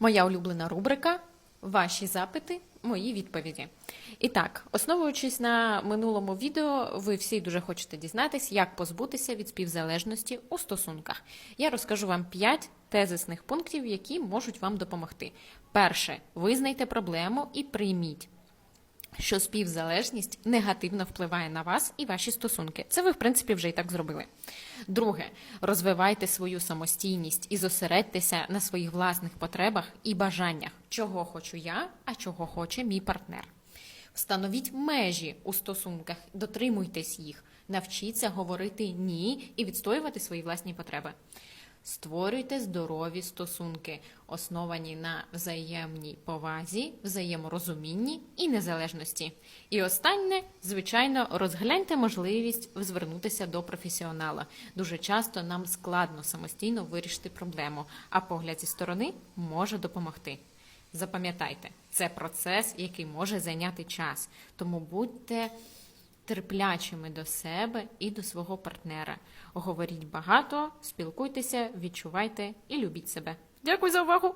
Моя улюблена рубрика Ваші запити, мої відповіді. І так, основуючись на минулому відео, ви всі дуже хочете дізнатись, як позбутися від співзалежності у стосунках. Я розкажу вам 5 тезисних пунктів, які можуть вам допомогти. Перше, визнайте проблему і прийміть. Що співзалежність негативно впливає на вас і ваші стосунки. Це ви, в принципі, вже і так зробили. Друге, розвивайте свою самостійність і зосередьтеся на своїх власних потребах і бажаннях, чого хочу я, а чого хоче мій партнер. Встановіть межі у стосунках, дотримуйтесь їх, навчіться говорити ні і відстоювати свої власні потреби. Створюйте здорові стосунки, основані на взаємній повазі, взаєморозумінні і незалежності. І останнє, звичайно, розгляньте можливість звернутися до професіонала. Дуже часто нам складно самостійно вирішити проблему, а погляд зі сторони може допомогти. Запам'ятайте, це процес, який може зайняти час, тому будьте терплячими до себе і до свого партнера. Говоріть багато, спілкуйтеся, відчувайте і любіть себе. Дякую за увагу!